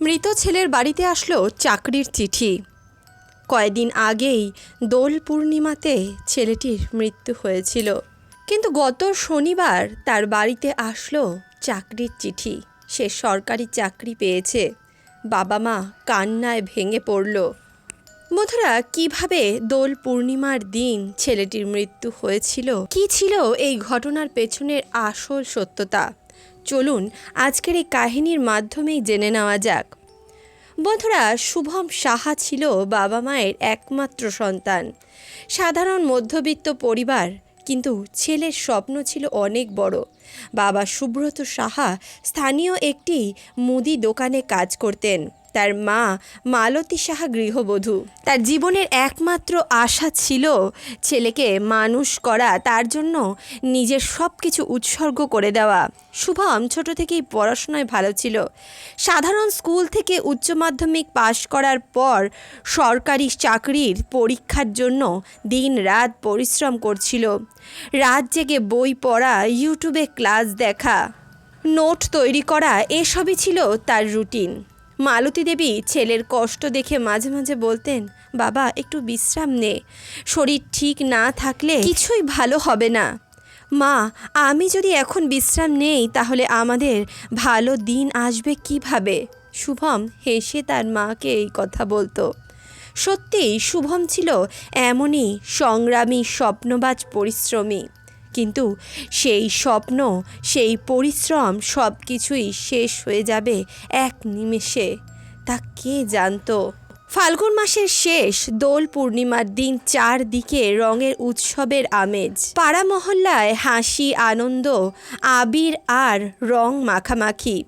মৃত ছেলের বাড়িতে আসলো চাকরির চিঠি। কয়েকদিন আগেই দোল পূর্ণিমাতে ছেলেটির মৃত্যু হয়েছিল। কিন্তু গত শনিবার তার বাড়িতে আসলো চাকরির চিঠি। সে সরকারি চাকরি পেয়েছে। বাবা মা কান্নায় ভেঙে পড়ল। বন্ধুরা, কীভাবে দোল পূর্ণিমার দিন ছেলেটির মৃত্যু হয়েছিল? কি ছিল এই ঘটনার পেছনের আসল সত্যতা? চলুন আজকের এই কাহিনীর মাধ্যমেই জেনে নেওয়া যাক। বন্ধুরা, শুভম সাহা ছিল বাবা মায়ের একমাত্র সন্তান। সাধারণ মধ্যবিত্ত পরিবার, কিন্তু ছেলের স্বপ্ন ছিল অনেক বড়। বাবা সুব্রত সাহা স্থানীয় একটি মুদি দোকানে কাজ করতেন। তার মা মালতী সাহা গৃহবধূ। তার জীবনের একমাত্র আশা ছিল ছেলেকে মানুষ করা, তার জন্য নিজের সব কিছু উৎসর্গ করে দেওয়া। শুভম ছোট থেকেই পড়াশোনায় ভালো ছিল। সাধারণ স্কুল থেকে উচ্চ মাধ্যমিক পাশ করার পর সরকারি চাকরির পরীক্ষার জন্য দিন রাত পরিশ্রম করছিল। রাত জেগে বই পড়া, ইউটিউবে ক্লাস দেখা, নোট তৈরি করা, এসবই ছিল তার রুটিন। মালতী দেবী ছেলের কষ্ট দেখে মাঝে মাঝে বলতেন, বাবা, একটু বিশ্রাম নে। শরীর ঠিক না থাকলে কিছুই ভালো হবে না। মা, আমি যদি এখন বিশ্রাম নেই, তাহলে আমাদের ভালো দিন আসবে কীভাবে? শুভম হেসে তার মাকে এই কথা বলতো। সত্যিই, শুভম ছিল এমনই সংগ্রামী, স্বপ্নবাজ, পরিশ্রমী। কিন্তু সেই স্বপ্ন, সেই পরিশ্রম সব কিছুই শেষ হয়ে যাবে এক নিমেষে। তা কে জানতো? ফাল্গুন মাসের শেষ, দোল পূর্ণিমার দিন চারদিকে রঙের উৎসবের আমেজ। পাড়া মহল্লায় হাসি, আনন্দ, আবির আর রং মাখামাখি।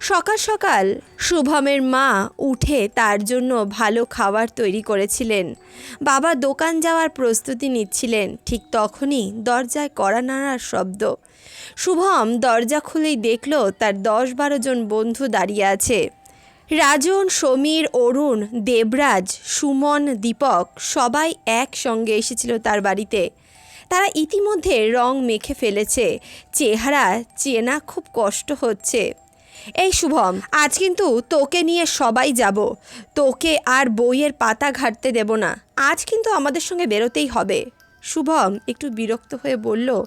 সকাল সকাল শুভমের মা উঠে তার জন্য ভালো খাবার তৈরি করেছিলেন। বাবা দোকান যাওয়ার প্রস্তুতি নিচ্ছিলেন। ঠিক তখনই দরজায় কড়া নাড়ার শব্দ। শুভম দরজা খুলেই দেখল তার দশ বারো জন বন্ধু দাঁড়িয়ে আছে। রাজন, সমীর, অরুণ, দেবরাজ, সুমন, দীপক সবাই একসঙ্গে এসেছিল তার বাড়িতে। তারা ইতিমধ্যে রং মেখে ফেলেছে। চেহারা চেনা খুব কষ্ট হচ্ছে। এই শুভম, আজ কিন্তু তোকে নিয়ে সবাই যাব। তোকে আর বইয়ের পাতা ঘাটতে দেব না। আজ কিন্তু আমাদের সঙ্গে বেরোতেই হবে। শুভম একটু বিরক্ত হয়ে বলল,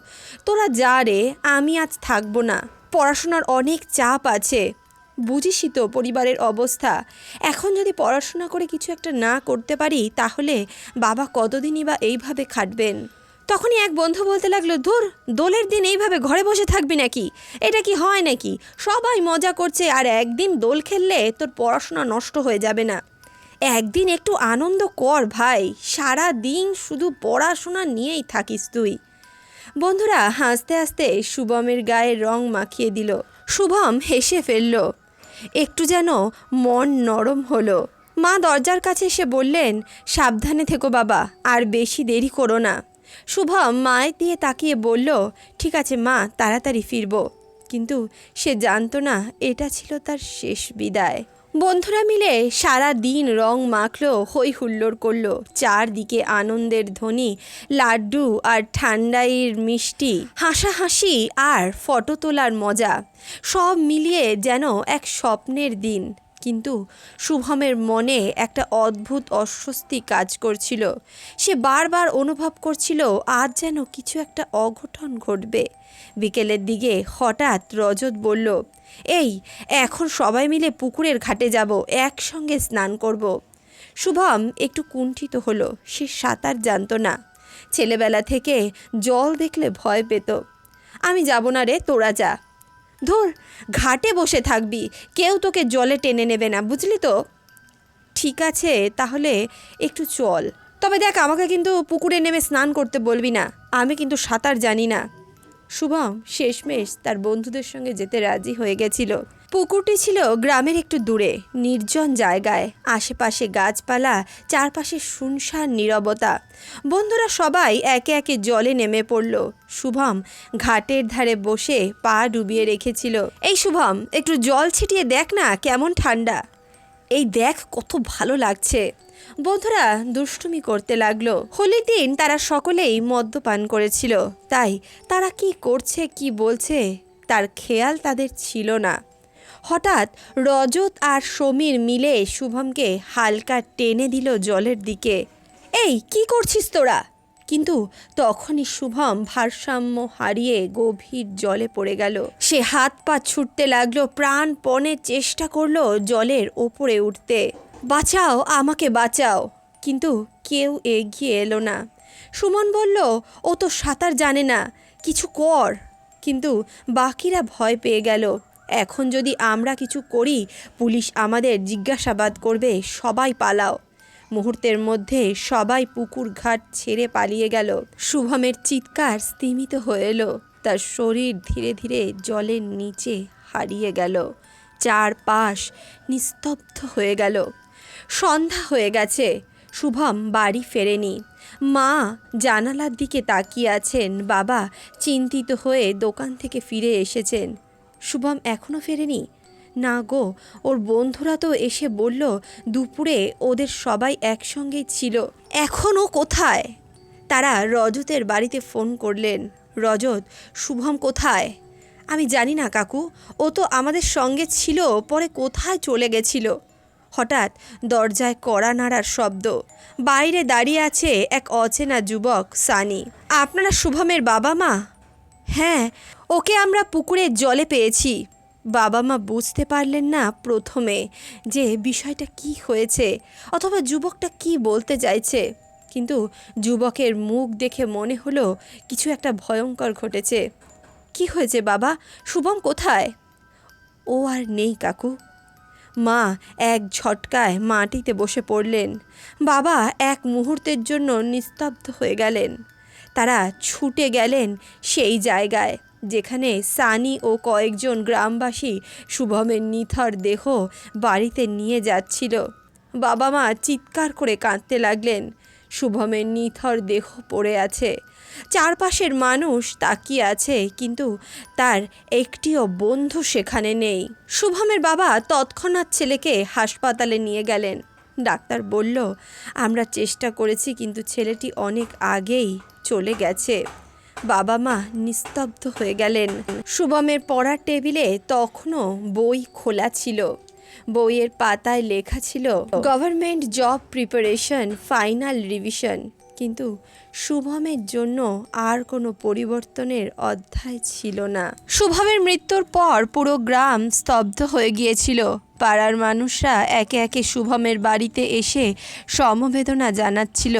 তোরা যা রে, আমি আজ থাকব না। পড়াশোনার অনেক চাপ আছে। বুঝিসই তো পরিবারের অবস্থা। এখন যদি পড়াশোনা করে কিছু একটা না করতে পারি, তাহলে বাবা কতদিনই বা এইভাবে খাটবেন? তখনই এক বন্ধু বলতে লাগল, ধুর, দোলের দিন এইভাবে ঘরে বসে থাকবি নাকি? এটা কি হয় নাকি? সবাই মজা করছে আর একদিন দোল খেললে তোর পড়াশোনা নষ্ট হয়ে যাবে না। একদিন একটু আনন্দ কর ভাই সারা দিন শুধু পড়াশোনা নিয়েই থাকিস তুই। বন্ধুরা হাসতে হাসতে শুভমের গায়ে রং মাখিয়ে দিল। শুভম হেসে ফেলল, একটু যেন মন নরম হলো। মা দরজার কাছে এসে বললেন, সাবধানে থেকো বাবা, আর বেশি দেরি করো না। শুভম মায়ের দিয়ে তাকিয়ে বলল, ঠিক আছে মা, তাড়াতাড়ি ফিরব। কিন্তু সে জানতো না, এটা ছিল তার শেষ বিদায়। বন্ধুরা মিলে সারা দিন রং মাখলো হই হুল্লোড় করল। চারদিকে আনন্দের ধ্বনি, লাড্ডু আর ঠান্ডাইয়ের মিষ্টি, হাসাহাসি আর ফটো তোলার মজা, সব মিলিয়ে যেন এক স্বপ্নের দিন। কিন্তু শুভমের মনে একটা অদ্ভুত অস্বস্তি কাজ করছিল। সে বারবার অনুভব করছিল আজ যেন কিছু একটা অঘটন ঘটবে। বিকেলের দিকে হঠাৎ রজত বলল, এই, এখন সবাই মিলে পুকুরের ঘাটে যাব, একসঙ্গে স্নান করব। শুভম একটু কুণ্ঠিত হলো, সে সাঁতার জানতো না। ছেলেবেলা থেকে জল দেখলে ভয় পেত। আমি যাব না রে, তোরা যা। ধুর, ঘাটে বসে থাকবি। কেউ তোকে জলে টেনে নেবে না, বুঝলি তো? ঠিক আছে, তাহলে একটু চল। তবে দেখ, আমাকে কিন্তু পুকুরে নেমে স্নান করতে বলবি না। আমি কিন্তু সাঁতার জানি না। শুভম শেষমেশ তার বন্ধুদের সঙ্গে যেতে রাজি হয়ে গেছিল। পুকুরটি ছিল গ্রামের একটু দূরে, নির্জন জায়গায়। আশেপাশে গাছপালা, চারপাশে শুনশান নীরবতা। বন্ধুরা সবাই একে একে জলে নেমে পড়ল। শুভম ঘাটের ধারে বসে পা ডুবিয়ে রেখেছিল। এই শুভম, একটু জল ছিটিয়ে দেখ না কেমন ঠান্ডা। এই দেখ কত ভালো লাগছে। বন্ধুরা দুষ্টুমি করতে লাগল। হোলির দিন তারা সকলেই মদ্যপান করেছিল। তাই তারা কি করছে, কি বলছে, তার খেয়াল তাদের ছিল না। হঠাৎ রজত আর সমীর মিলে শুভমকে হালকা টেনে দিল জলের দিকে। এই, কি করছিস তোরা? কিন্তু তখনই শুভম ভারসাম্য হারিয়ে গভীর জলে পড়ে গেল। সে হাত পা ছুটতে লাগল, প্রাণপণে চেষ্টা করল জলের ওপরে উঠতে। বাঁচাও, আমাকে বাঁচাও। কিন্তু কেউ এগিয়ে এলো না। সুমন বলল, ও তো সাঁতার জানে না, কিছু কর। কিন্তু বাকিরা ভয় পেয়ে গেল। এখন যদি আমরা কিছু করি, পুলিশ আমাদের জিজ্ঞাসাবাদ করবে, সবাই পালাও। মুহূর্তের মধ্যে সবাই পুকুর ঘাট ছেড়ে পালিয়ে গেল। শুভমের চিৎকার স্তিমিত হয়ে এলো। তার শরীর ধীরে ধীরে জলের নিচে হারিয়ে গেল। চারপাশ নিস্তব্ধ হয়ে গেল। সন্ধ্যা হয়ে গেছে। শুভম বাড়ি ফেরেনি। মা জানালার দিকে তাকিয়ে আছেন। বাবা চিন্তিত হয়ে দোকান থেকে ফিরে এসেছেন। শুভম এখনও ফেরেনি? না গো, ওর বন্ধুরা তো এসে বলল দুপুরে ওদের সবাই একসঙ্গেই ছিল। এখনও কোথায়? তারা রজতের বাড়িতে ফোন করলেন। রজত, শুভম কোথায়? আমি জানি না কাকু, ও তো আমাদের সঙ্গে ছিল, পরে কোথায় চলে গেছিল? হঠাৎ দরজায় কড়া নাড়ার শব্দ। বাইরে দাঁড়িয়ে আছে এক অচেনা যুবক, সানি। আপনারা শুভমের বাবা মা? হ্যাঁ ওকে আমরা পুকুরের জলে পেয়েছি। বাবা মা বুঝতে পারলেন না প্রথমে যে বিষয়টা কি হয়েছে অথবা যুবকটা কি বলতে চাইছে। কিন্তু যুবকের মুখ দেখে মনে হলো কিছু একটা ভয়ঙ্কর ঘটেছে। কি হয়েছে বাবা? শুভম কোথায়? ও আর নেই কাকু। মা এক ঝটকায় মাটিতে বসে পড়লেন। বাবা এক মুহূর্তের জন্য নিস্তব্ধ হয়ে গেলেন। তারা ছুটে গেলেন সেই জায়গায়, যেখানে সানি ও কয়েকজন গ্রামবাসী শুভমের নিথর দেহ বাড়িতে নিয়ে যাচ্ছিল। বাবা মা চিৎকার করে কাঁদতে লাগলেন। শুভমের নিথর দেহ পড়ে আছে। চারপাশের মানুষ তাকিয়ে আছে, কিন্তু তার একটিও বন্ধু সেখানে নেই। শুভমের বাবা তৎক্ষণাৎ ছেলেকে হাসপাতালে নিয়ে গেলেন। ডাক্তার বলল, আমরা চেষ্টা করেছি, কিন্তু ছেলেটি অনেক আগেই চলে গেছে। বাবা মা নিস্তব্ধ হয়ে গেলেন। শুভমের পড়ার টেবিলে তখনও বই খোলা ছিল। বইয়ের পাতায় লেখা ছিল government job preparation final revision কিন্তু শুভমের জন্য আর কোনো পরিবর্তনের অধ্যায় ছিল না। শুভমের মৃত্যুর পর পুরো গ্রাম স্তব্ধ হয়ে গিয়েছিল। পাড়ার মানুষরা একে একে শুভমের বাড়িতে এসে সমবেদনা জানাচ্ছিল।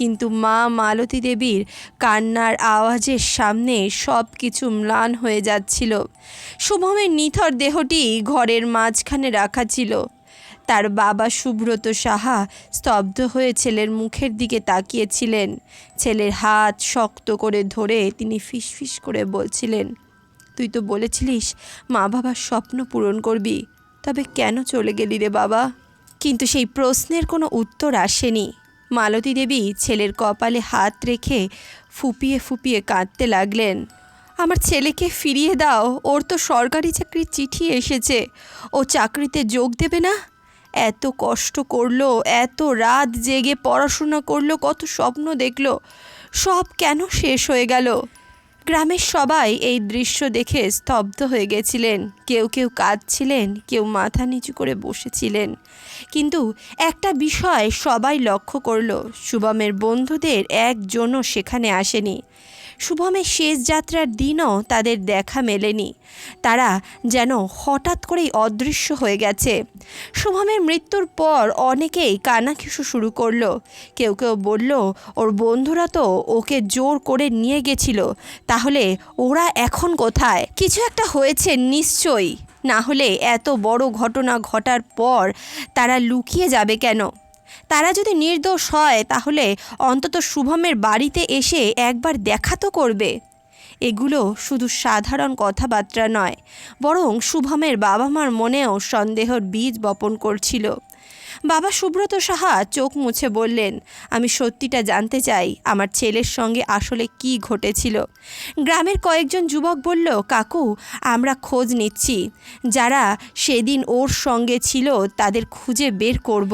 কিন্তু মা মালতী দেবীর কান্নার আওয়াজের সামনে সব কিছু ম্লান হয়ে যাচ্ছিল। শুভমের নিথর দেহটি ঘরের মাঝখানে রাখা ছিল। তার বাবা সুব্রত সাহা স্তব্ধ হয়ে ছেলের মুখের দিকে তাকিয়েছিলেন। ছেলের হাত শক্ত করে ধরে তিনি ফিসফিস করে বলছিলেন, তুই তো বলেছিলিস মা বাবার স্বপ্ন পূরণ করবি, তবে কেন চলে গেলি রে বাবা? কিন্তু সেই প্রশ্নের কোনো উত্তর আসেনি। মালতী দেবী ছেলের কপালে হাত রেখে ফুপিয়ে ফুপিয়ে কাঁদতে লাগলেন। আমার ছেলেকে ফিরিয়ে দাও, ওর তো সরকারি চাকরির চিঠি এসেছে। ও চাকরিতে যোগ দেবে না? এত কষ্ট করল, এত রাত জেগে পড়াশোনা করল, কত স্বপ্ন দেখল, সব কেন শেষ হয়ে গেল? গ্রামের সবাই এই দৃশ্য দেখে স্তব্ধ হয়ে গেছিলেন। কেউ কেউ কাঁদছিলেন, কেউ মাথা নিচু করে বসেছিলেন। কিন্তু একটা বিষয় সবাই লক্ষ্য করল, শুভমের বন্ধুদের একজনও সেখানে আসেনি। শুভমের শেষ যাত্রার দিনও তাদের দেখা মেলেনি। তারা যেন হঠাৎ করেই অদৃশ্য হয়ে গেছে। শুভমের মৃত্যুর পর অনেকেই কানাঘুষো শুরু করল। কেউ কেউ বলল, ওর বন্ধুরা তো ওকে জোর করে নিয়ে গেছিল। তাহলে ওরা এখন কোথায়? কিছু একটা হয়েছে, নিশ্চয়ই। না হলে এত বড় ঘটনা ঘটার পর তারা লুকিয়ে যাবে কেন? তারা যদি নির্দোষ হয়, তাহলে অন্তত শুভমের বাড়িতে এসে একবার দেখা তো করবে। এগুলো শুধু সাধারণ কথাবার্তা নয়, বরং শুভমের বাবা মার মনেও সন্দেহর বীজ বপন করছিল। বাবা সুব্রত সাহা চোখ মুছে বললেন, আমি সত্যিটা জানতে চাই, আমার ছেলের সঙ্গে আসলে কি ঘটেছিল? গ্রামের কয়েকজন যুবক বলল, কাকু, আমরা খোঁজ নিচ্ছি। যারা সেদিন ওর সঙ্গে ছিল, তাদের খুঁজে বের করব।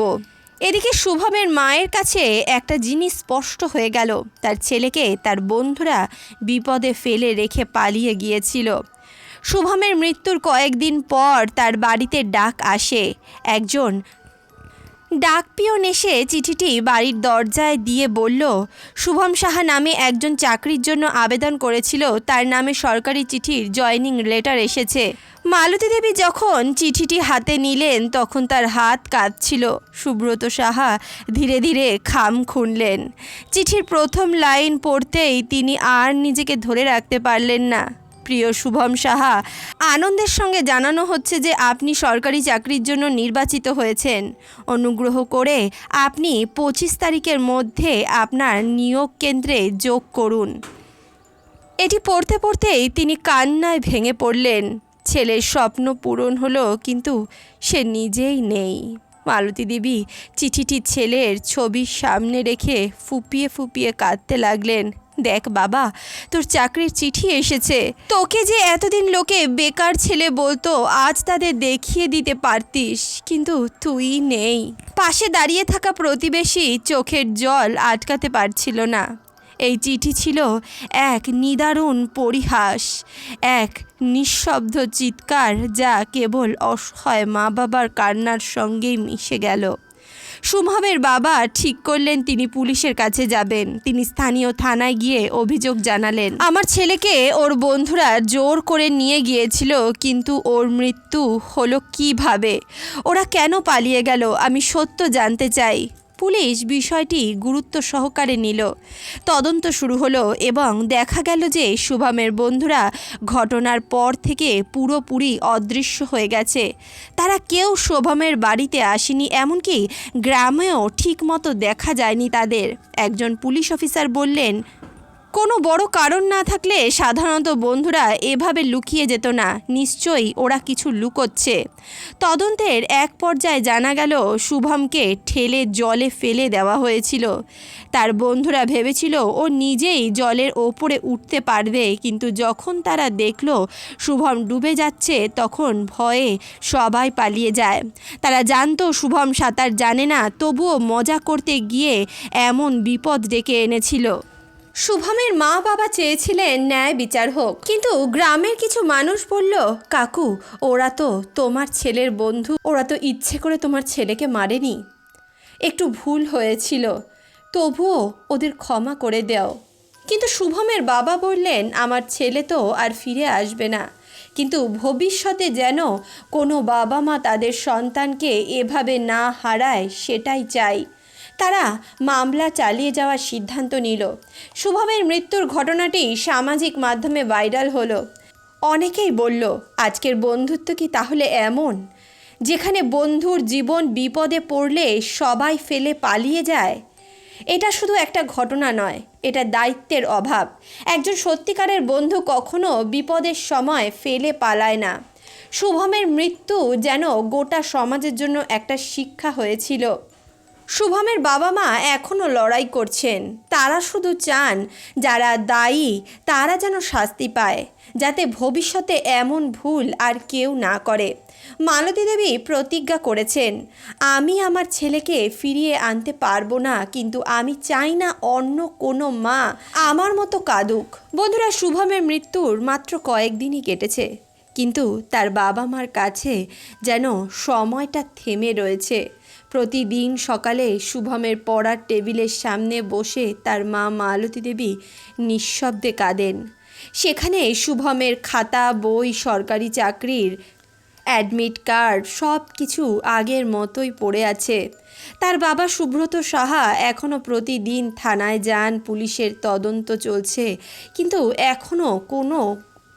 এদিকে শুভমের মায়ের কাছে একটা জিনিস স্পষ্ট হয়ে গেল। তার ছেলেকে তার বন্ধুরা বিপদে ফেলে রেখে পালিয়ে গিয়েছিল। শুভমের মৃত্যুর কয়েকদিন পর তার বাড়িতে ডাক আসে। একজন ডাক পিয়ন এসে চিঠিটি বাড়ির দরজায় দিয়ে বলল, শুভম সাহা নামে একজন চাকরির জন্য আবেদন করেছিল। তার নামে সরকারি চিঠির জয়নিং লেটার এসেছে। মালতী দেবী যখন চিঠিটি হাতে নিলেন, তখন তার হাত কাঁদছিল সুব্রত সাহা ধীরে ধীরে খাম খুনলেন। চিঠির প্রথম লাইন পড়তেই তিনি আর নিজেকে ধরে রাখতে পারলেন না। প্রিয় শুভম সাহা, আনন্দের সঙ্গে জানানো হচ্ছে যে আপনি সরকারি চাকরির জন্য নির্বাচিত হয়েছেন। অনুগ্রহ করে আপনি পঁচিশ তারিখের মধ্যে আপনার নিয়োগ কেন্দ্রে যোগ করুন। এটি পড়তে পড়তেই তিনি কান্নায় ভেঙে পড়লেন। ছেলের স্বপ্ন পূরণ হলো, কিন্তু সে নিজেই নেই। মালতী দেবী চিঠিটি ছেলের ছবির সামনে রেখে ফুপিয়ে ফুপিয়ে কাঁদতে লাগলেন। দেখ বাবা, তোর চাকরির চিঠি এসেছে। তোকে যে এতদিন লোকে বেকার ছেলে বলতো, আজ তাদের দেখিয়ে দিতে পারতিস, কিন্তু তুই নেই। পাশে দাঁড়িয়ে থাকা প্রতিবেশী চোখের জল আটকাতে পারছিল না। এই চিঠি ছিল এক নিদারুণ পরিহাস, এক নিঃশব্দ চিৎকার যা কেবল অসহায় মা বাবার কান্নার সঙ্গেই মিশে গেল। শুভমের বাবা ঠিক করলেন তিনি পুলিশের কাছে যাবেন। তিনি স্থানীয় থানায় গিয়ে অভিযোগ জানালেন। আমার ছেলেকে ওর বন্ধুরা জোর করে নিয়ে গিয়েছিল, কিন্তু ওর মৃত্যু হলো কীভাবে? ওরা কেন পালিয়ে গেল? আমি সত্য জানতে চাই। পুলিশ বিষয়টি গুরুত্ব সহকারে নিল। তদন্ত শুরু হলো এবং দেখা গেল যে শুভমের বন্ধুরা ঘটনার পর থেকে পুরোপুরি অদৃশ্য হয়ে গেছে। তারা কেউ শুভমের বাড়িতে আসেনি, এমনকি গ্রামেও ঠিকমতো দেখা যায়নি তাদের। একজন পুলিশ অফিসার বললেন কোনো বড় কারণ না থাকলে সাধারণত বন্ধুরা এভাবে লুকিয়ে যেত না। নিশ্চয়ই ওরা কিছু লুকোচ্ছে। তদন্তের এক পর্যায়ে জানা গেল, শুভমকে ঠেলে জলে ফেলে দেওয়া হয়েছিল। তার বন্ধুরা ভেবেছিল ও নিজেই জলের ওপরে উঠতে পারবে, কিন্তু যখন তারা দেখল শুভম ডুবে যাচ্ছে, তখন ভয়ে সবাই পালিয়ে যায়। তারা জানতো শুভম সাঁতার জানে না, তবুও মজা করতে গিয়ে এমন বিপদ ডেকে এনেছিল। শুভমের মা বাবা চেয়েছিলেন ন্যায় বিচার হোক। কিন্তু গ্রামের কিছু মানুষ বলল, কাকু, ওরা তো তোমার ছেলের বন্ধু। ওরা তো ইচ্ছে করে তোমার ছেলেকে মারেনি। একটু ভুল হয়েছিল। তবুও ওদের ক্ষমা করে দাও। কিন্তু শুভমের বাবা বললেন, আমার ছেলে তো আর ফিরে আসবে না। কিন্তু ভবিষ্যতে যেন কোনো বাবা মা তাদের সন্তানকে এভাবে না হারায়, সেটাই চাই। তারা মামলা চালিয়ে যাওয়ার সিদ্ধান্ত নিল। শুভমের মৃত্যুর ঘটনাটি সামাজিক মাধ্যমে ভাইরাল হলো। অনেকেই বলল, আজকের বন্ধুত্ব কি তাহলে এমন? যেখানে বন্ধুর জীবন বিপদে পড়লে সবাই ফেলে পালিয়ে যায়? এটা শুধু একটা ঘটনা নয়, এটা দায়িত্বের অভাব। একজন সত্যিকারের বন্ধু কখনো বিপদের সময় ফেলে পালায় না। শুভমের মৃত্যু যেন গোটা সমাজের জন্য একটা শিক্ষা হয়েছিল। শুভমের বাবা মা এখনও লড়াই করছেন। তারা শুধু চান, যারা দায়ী, তারা যেন শাস্তি পায়, যাতে ভবিষ্যতে এমন ভুল আর কেউ না করে। মালতী দেবী প্রতিজ্ঞা করেছেন, আমি আমার ছেলেকে ফিরিয়ে আনতে পারব না, কিন্তু আমি চাই না অন্য কোনো মা আমার মতো কাঁদুক। বন্ধুরা, শুভমের মৃত্যুর মাত্র কয়েকদিনই কেটেছে, কিন্তু তার বাবা মার কাছে যেন সময়টা থেমে রয়েছে। প্রতিদিন সকালে শুভমের পড়ার টেবিলের সামনে বসে তার মা মালতী দেবী নিঃশব্দে কাঁদেন। সেখানে শুভমের খাতা, বই, সরকারি চাকরির অ্যাডমিট কার্ড সব কিছু আগের মতোই পড়ে আছে। তার বাবা সুব্রত সাহা এখনও প্রতিদিন থানায় যান, পুলিশের তদন্ত চলছে, কিন্তু এখনও কোনো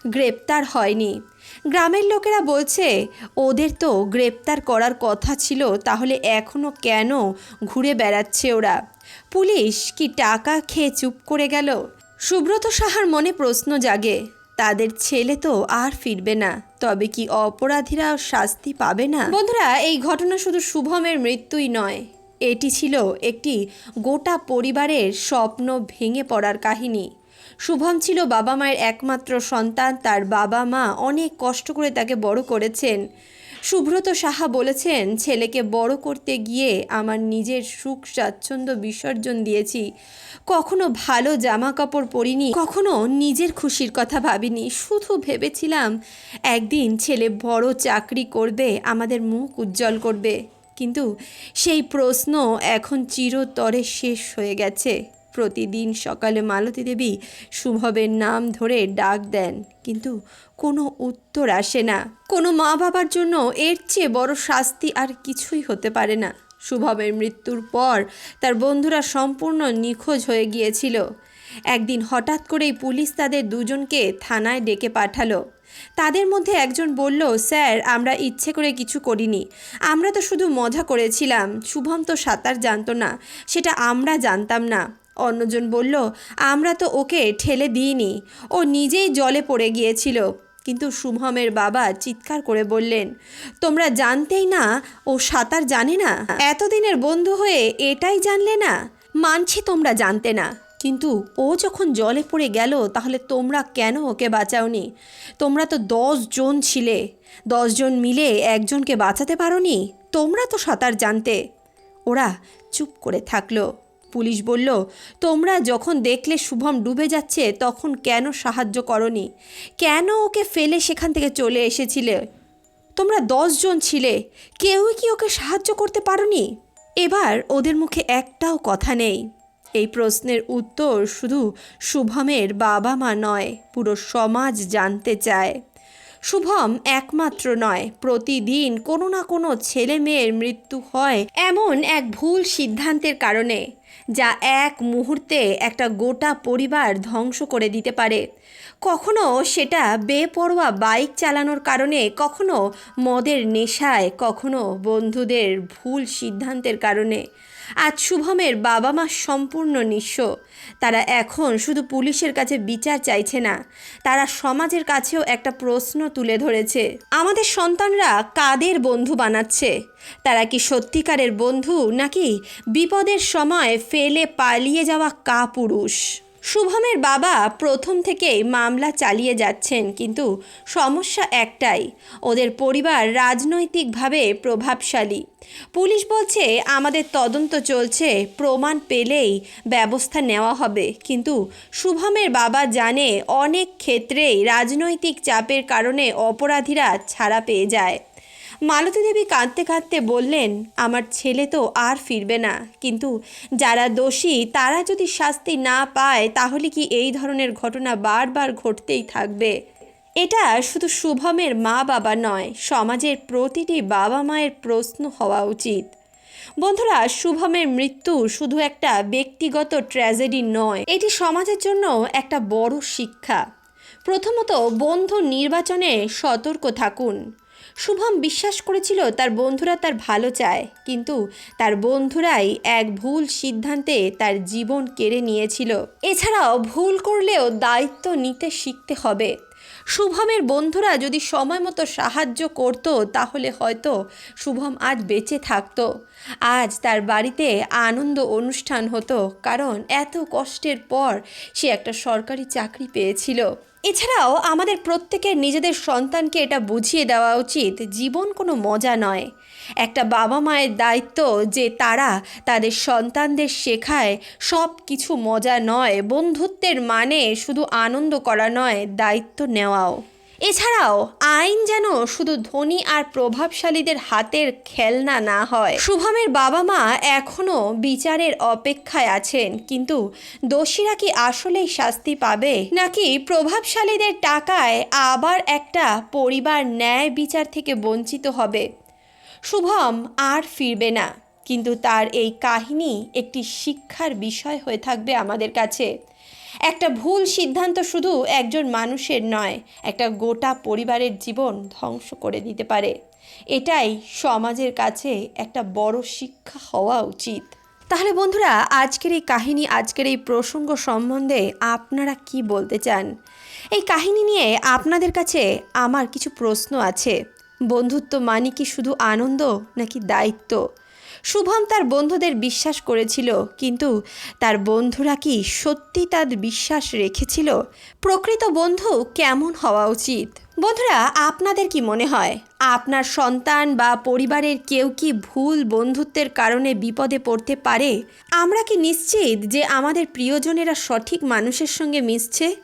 গ্রেপ্তার হয়নি। গ্রামের লোকেরা বলছে, ওদের তো গ্রেপ্তার করার কথা ছিল, তাহলে এখনও কেন ঘুরে বেড়াচ্ছে ওরা? পুলিশ কি টাকা খেয়ে চুপ করে গেল? সুব্রত সাহার মনে প্রশ্ন জাগে, তাদের ছেলে তো আর ফিরবে না, তবে কি অপরাধীরা শাস্তি পাবে না? বন্ধুরা, এই ঘটনা শুধু শুভমের মৃত্যুই নয়, এটি ছিল একটি গোটা পরিবারের স্বপ্ন ভেঙে পড়ার কাহিনী। শুভম ছিল বাবা মায়ের একমাত্র সন্তান। তার বাবা মা অনেক কষ্ট করে তাকে বড় করেছেন। সুব্রত সাহা বলেছেন, ছেলেকে বড় করতে গিয়ে আমার নিজের সুখ, স্বাচ্ছন্দ্য বিসর্জন দিয়েছি। কখনো ভালো জামা কাপড় পরিনি, কখনো নিজের খুশির কথা ভাবিনি। শুধু ভেবেছিলাম, একদিন ছেলে বড় চাকরি করবে, আমাদের মুখ উজ্জ্বল করবে। কিন্তু সেই প্রশ্ন এখন চিরতরে শেষ হয়ে গেছে। প্রতিদিন সকালে মালতী দেবী শুভবের নাম ধরে ডাক দেন। কিন্তু কোনো উত্তর আসে না। কোনো মা বাবার জন্য এর চেয়ে বড় শাস্তি আর কিছুই হতে পারে না। শুভমের মৃত্যুর পর তার বন্ধুরা সম্পূর্ণ নিখোঁজ হয়ে গিয়েছিল। একদিন হঠাৎ করেই পুলিশ তাদের দুজনকে থানায় ডেকে পাঠালো। তাদের মধ্যে একজন বলল, স্যার, আমরা ইচ্ছে করে কিছু করিনি। আমরা তো শুধু মজা করেছিলাম। শুভম তো সাঁতার জানতো না। সেটা আমরা জানতাম না। অন্যজন বলল, আমরা তো ওকে ঠেলে দিইনি। ও নিজেই জলে পড়ে গিয়েছিল। কিন্তু শুভমের বাবা চিৎকার করে বললেন, তোমরা জানতেই না, ও সাঁতার জানে না। এতদিনের বন্ধু হয়ে এটাই জানলে না? মানছি তোমরা জানতে না। কিন্তু ও যখন জলে পড়ে গেল, তাহলে তোমরা কেন ওকে বাঁচাওনি? তোমরা তো দশ জন ছিলে। জন মিলে একজনকে বাঁচাতে পারোনি? তোমরা তো সাঁতার জানতে। ওরা চুপ করে থাকল। পুলিশ বলল, তোমরা যখন দেখলে শুভম ডুবে যাচ্ছে, তখন কেন সাহায্য করনি? কেন ওকে ফেলে সেখান থেকে চলে এসেছিলে? তোমরা দশজন ছিলে, কেউই কি ওকে সাহায্য করতে পারোনি? এবার ওদের মুখে একটাও কথা নেই। এই প্রশ্নের উত্তর শুধু শুভমের বাবা মা নয়, পুরো সমাজ জানতে চায়। শুভম একমাত্র নয়। প্রতিদিন কোনো না কোনো ছেলে মেয়ের মৃত্যু হয় এমন এক ভুল সিদ্ধান্তের কারণে, যা এক মুহূর্তে একটা গোটা পরিবার ধ্বংস করে দিতে পারে। কখনো সেটা বেপরোয়া বাইক চালানোর কারণে, কখনো মদের নেশায়, কখনো বন্ধুদের ভুল সিদ্ধান্তের কারণে। আজ শুভমের বাবা মা সম্পূর্ণ নিঃস্ব। তারা এখন শুধু পুলিশের কাছে বিচার চাইছে না, তারা সমাজের কাছেও একটা প্রশ্ন তুলে ধরেছে। আমাদের সন্তানরা কাদের বন্ধু বানাচ্ছে? তারা কি সত্যিকারের বন্ধু, নাকি বিপদের সময় ফেলে পালিয়ে যাওয়া কাপুরুষ? শুভমের বাবা প্রথম থেকেই মামলা চালিয়ে যাচ্ছেন, কিন্তু সমস্যা একটাই, ওদের পরিবার রাজনৈতিকভাবে প্রভাবশালী। পুলিশ বলছে, আমাদের তদন্ত চলছে, প্রমাণ পেলেই ব্যবস্থা নেওয়া হবে। কিন্তু শুভমের বাবা জানে অনেক ক্ষেত্রেই রাজনৈতিক চাপের কারণে অপরাধীরা ছাড়া পেয়ে যায়। মালতী দেবী কাঁদতে কাঁদতে বললেন, আমার ছেলে তো আর ফিরবে না। কিন্তু যারা দোষী, তারা যদি শাস্তি না পায়, তাহলে কি এই ধরনের ঘটনা বারবার ঘটতেই থাকবে? এটা শুধু শুভমের মা বাবা নয়, সমাজের প্রতিটি বাবা মায়ের প্রশ্ন হওয়া উচিত। বন্ধুরা, শুভমের মৃত্যু শুধু একটা ব্যক্তিগত ট্র্যাজেডি নয়, এটি সমাজের জন্য একটা বড় শিক্ষা। প্রথমত, বন্ধু নির্বাচনে সতর্ক থাকুন। শুভম বিশ্বাস করেছিল তার বন্ধুরা তার ভালো চায়, কিন্তু তার বন্ধুরাই এক ভুল সিদ্ধান্তে তার জীবন কেড়ে নিয়েছিল। এছাড়াও ভুল করলেও দায়িত্ব নিতে শিখতে হবে। শুভমের বন্ধুরা যদি সময় মতো সাহায্য করত, তাহলে হয়তো শুভম আজ বেঁচে থাকতো। আজ তার বাড়িতে আনন্দ অনুষ্ঠান হতো, কারণ এত কষ্টের পর সে একটা সরকারি চাকরি পেয়েছিল। এছাড়াও আমাদের প্রত্যেকের নিজেদের সন্তানকে এটা বুঝিয়ে দেওয়া উচিত, জীবন কোনো মজা নয়। একটা বাবা মায়ের দায়িত্ব যে তারা তাদের সন্তানদের শেখায় সব কিছু মজা নয়, বন্ধুত্বের মানে শুধু আনন্দ করা নয়, দায়িত্ব নেওয়াও। এছাড়াও, আইন যেন শুধু ধনী আর প্রভাবশালীদের হাতের খেলনা না হয়। শুভমের বাবা মা এখনও বিচারের অপেক্ষায় আছেন, কিন্তু দোষীরা কি আসলেই শাস্তি পাবে? নাকি প্রভাবশালীদের টাকায় আবার একটা পরিবার ন্যায় বিচার থেকে বঞ্চিত হবে? শুভম আর ফিরবে না, কিন্তু তার এই কাহিনী একটি শিক্ষার বিষয় হয়ে থাকবে আমাদের কাছে। একটা ভুল সিদ্ধান্ত শুধু একজন মানুষের নয়, একটা গোটা পরিবারের জীবন ধ্বংস করে দিতে পারে। এটাই সমাজের কাছে একটা বড় শিক্ষা হওয়া উচিত। তাহলে বন্ধুরা, আজকের এই কাহিনী, আজকের এই প্রসঙ্গ সম্বন্ধে আপনারা কি বলতে চান? এই কাহিনী নিয়ে আপনাদের কাছে আমার কিছু প্রশ্ন আছে। বন্ধুত্ব মানে কি শুধু আনন্দ নাকি দায়িত্ব? শুভম তার বন্ধুদের বিশ্বাস করেছিল, কিন্তু তার বন্ধুরা কি সত্যি তার বিশ্বাস রেখেছিল? প্রকৃত বন্ধু কেমন হওয়া উচিত? বন্ধুরা, আপনাদের কি মনে হয়? আপনার সন্তান বা পরিবারের কেউ কি ভুল বন্ধুত্বের কারণে বিপদে পড়তে পারে? আমরা কি নিশ্চিত যে আমাদের প্রিয়জনেরা সঠিক মানুষের সঙ্গে মিশছে?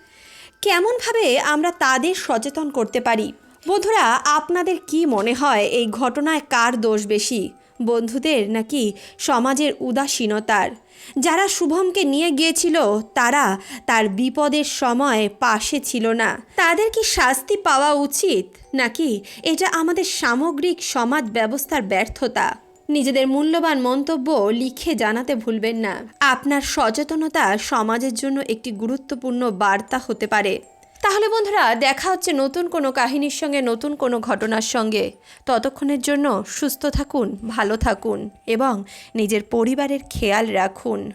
কেমনভাবে আমরা তাদের সচেতন করতে পারি? বন্ধুরা, আপনাদের কি মনে হয় এই ঘটনায় কার দোষ বেশি? বন্ধুদের নাকি সমাজের উদাসীনতার। যারা শুভমকে নিয়ে গিয়েছিল, তারা তার বিপদের সময় পাশে ছিল না। তাদের কি শাস্তি পাওয়া উচিত? নাকি এটা আমাদের সামগ্রিক সমাজ ব্যবস্থার ব্যর্থতা? নিজেদের মূল্যবান মন্তব্য লিখে জানাতে ভুলবেন না। আপনার সচেতনতা সমাজের জন্য একটি গুরুত্বপূর্ণ বার্তা হতে পারে। তাহলে বন্ধুরা, দেখা হচ্ছে নতুন কোনো কাহিনীর সঙ্গে, নতুন কোনো ঘটনার সঙ্গে। ততক্ষণের জন্য সুস্থ থাকুন, ভালো থাকুন, এবং নিজের পরিবারের খেয়াল রাখুন।